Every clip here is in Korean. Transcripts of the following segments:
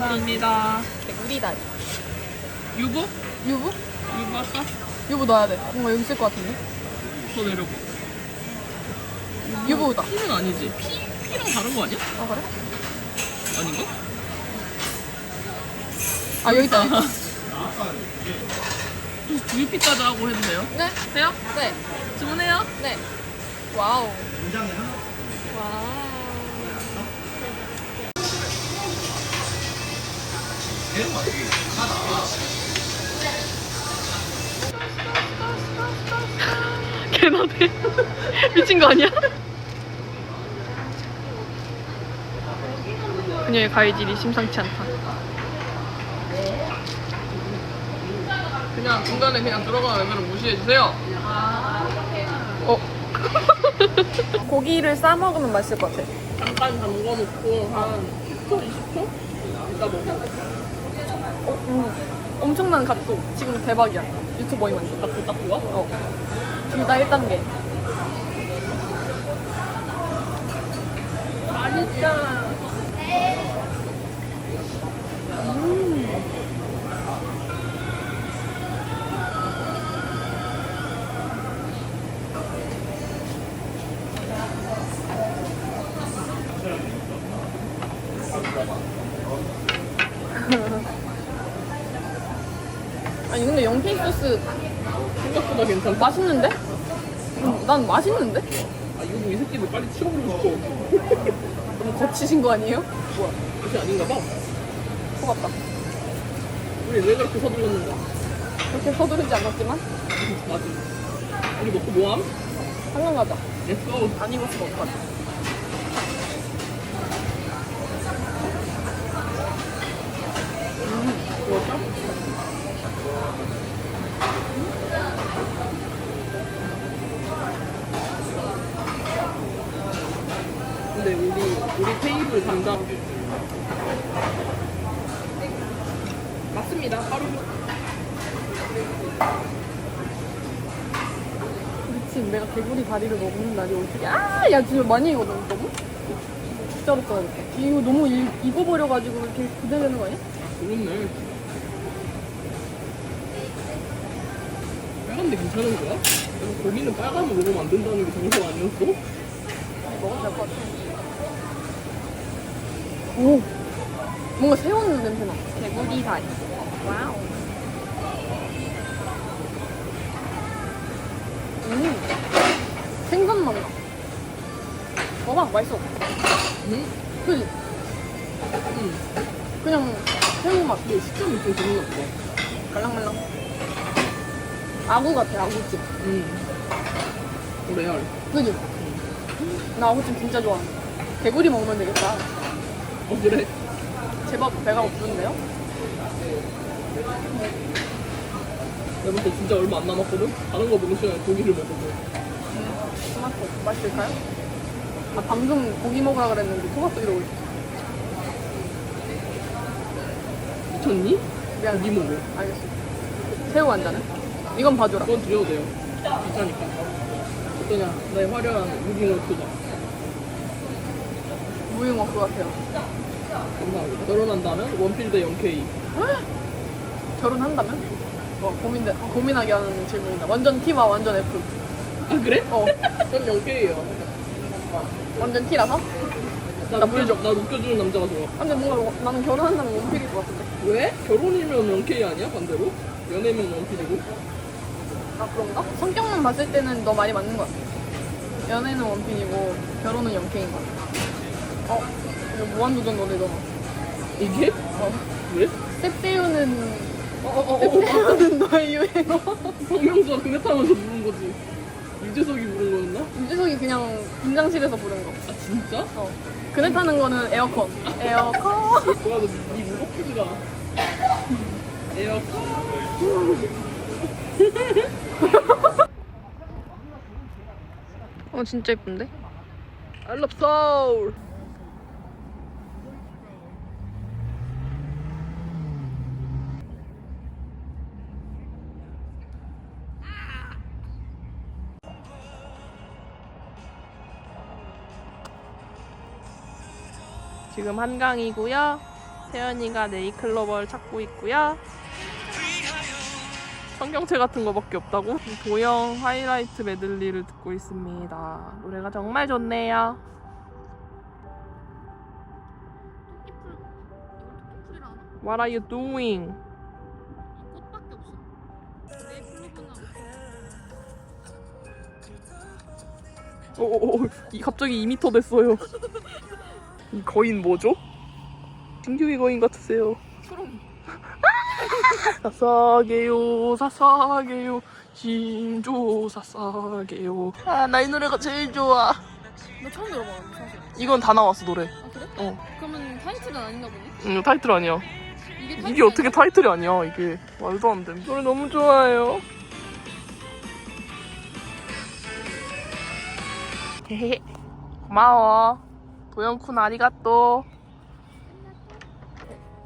감사합니다. 개구리 다리. 유부? 유부? 유부 할까? 유부 넣어야 돼. 뭔가 여기 있을 것 같은데. 더 내려고. 유부다. 피는 아니지. 피, 피랑 다른 거 아니야? 아 그래? 아닌가? 아 여기 있다. VP까지 하고 해도 돼요? 네? 돼요? 네. 주문해요. 네. 와우. 와우. 개나대. 미친 거 아니야? 그녀의 가위질이 심상치 않다. 그냥 중간에 그냥 들어가는 애들은 무시해주세요. 어. 고기를 싸 먹으면 맛있을 것 같아. 잠깐 담궈 놓고 한 10초, 20초? 이따 먹어. 어, 음. 엄청난 각도. 지금 대박이야. 유튜버인 완전. 딱, 딱 좋아? 어. 둘 다 1단계. 맛있다. 아 영케이 소스 생각보다 괜찮다. 맛있는데? 음, 난 맛있는데? 아, 이거 이 새끼들 빨리 치워보고 싶어. 너무 거치신 거 아니에요? 뭐야? 이게 아닌가 봐. 속았다. 우리 왜 그렇게 서둘렀는가? 그렇게 서두르지 않았지만 맞아. 우리 먹고 뭐함? 한강 가자. 렛츠고. 안 익었으면 어떡하지? 근데 우리 우리 테이블 담당 맞습니다. 바로 미친 내가 개구리 다리를 먹는 날이 어떻게 아! 야 진짜 많이 익어도 너무? 진짜로 써야겠다. 이거 너무 일, 익어버려가지고 이렇게 부대되는 거 아니야? 그렇네. 빨간데 괜찮은 거야? 고기는 빨간을 먹으면 안 된다는 게 정석 아니었어? 먹어도 될것 같아. 오! 뭔가 새우는 냄새 나. 개구리 다리. 와우. 음. 생선 맛나. 먹어, 맛있어. 응? 그지? 응. 그냥 새우 맛. 근데 식감이 좀 그런가 보다. 말랑말랑. 아구 같아, 아구찜. 응. 레알. 그지? 나 아구찜 진짜 좋아. 개구리 먹으면 되겠다. 어, 그래? 제법 배가 고픈데요? 내가 볼때 진짜 얼마 안 남았거든? 다른 거 먹을 시간에 고기를 먹거든. 토마토 맛있을까요? 아 방금 고기 먹으라 그랬는데 토마토 이러고 있어. 미쳤니? 미안. 고기 먹어. 알겠어. 새우 한 잔은? 이건 봐줘라. 그건 드려도 돼요. 비싸니까. 어떠냐? 나의 화려한 무빙을 투자. 무용어 그거 같아요. 감사합니다. 결혼한다면 원필드 0K. 결혼한다면? 어 고민 고민하게 하는 질문이다. 완전 T와 완전 F. 아, 그래? 어 전 0K예요. 완전 T라서? 나, 나 웃겨, 나 웃겨주는 남자가 좋아. 근데 뭔가 나는 결혼한다면 원필일 것 같은데. 왜? 결혼이면 0K 아니야? 반대로? 연애면 원필이고? 아 그런가? 성격만 봤을 때는 너 많이 맞는 것 같아. 연애는 원필이고 결혼은 영케인 것 같아. 어? 이거 무한도전 노래잖아. 이게? 어. 왜? 셉세우는 어어어어. 셉세우는 너의 유행어. 성명수가 그네 타면서 부른 거지. 유재석이 부른 거였나? 유재석이 그냥 분장실에서 부른 거. 아, 진짜? 어. 그네 타는 거는 에어컨. 에어컨. 뭐야, 너니 무겁지가. 에어컨. 어 진짜 예쁜데? I love soul. 지금 한강이고요. 태연이가 네이클로버를 찾고 있고요. 성경책 같은 거밖에 없다고? 도영 하이라이트 메들리를 듣고 있습니다. 노래가 정말 좋네요. What are you doing? 이 꽃밖에 없어. 내 풀로 끝나. 오오오, 이 갑자기 2m 됐어요. 이 거인 뭐죠? 신규이 거인 같으세요. 초롱. 사사게요, 사사게요, 신조 사사게요. 아, 나 이 노래가 제일 좋아. 나 처음 사실. 이건 다 나왔어 노래. 아 그래? 어. 그러면 타이틀은 아닌가 보네. 응, 타이틀 아니야. 이게 이게 타이틀이 어떻게 타이틀이 아니야? 이게 말도 안 돼. 노래 너무 좋아요. 고마워. 도영쿤 아리가또.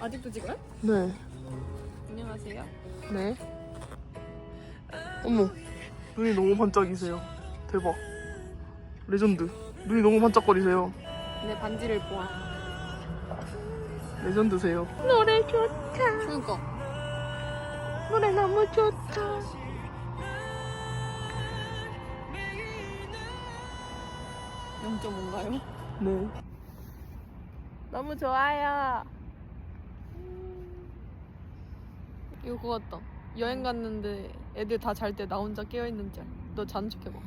아직도 찍어요? 네. 안녕하세요. 네. 어머, 눈이 너무 반짝이세요. 대박. 레전드. 눈이 너무 반짝거리세요. 내 반지를 보아. 레전드세요. 노래 좋다. 그러니까. 노래 너무 좋다. 영점 뭔가요 네. 너무 좋아요. 이거 그거 같다. 여행 갔는데 애들 다 잘 때 나 혼자 깨어 있는 짤. 너 자는 척 해봐.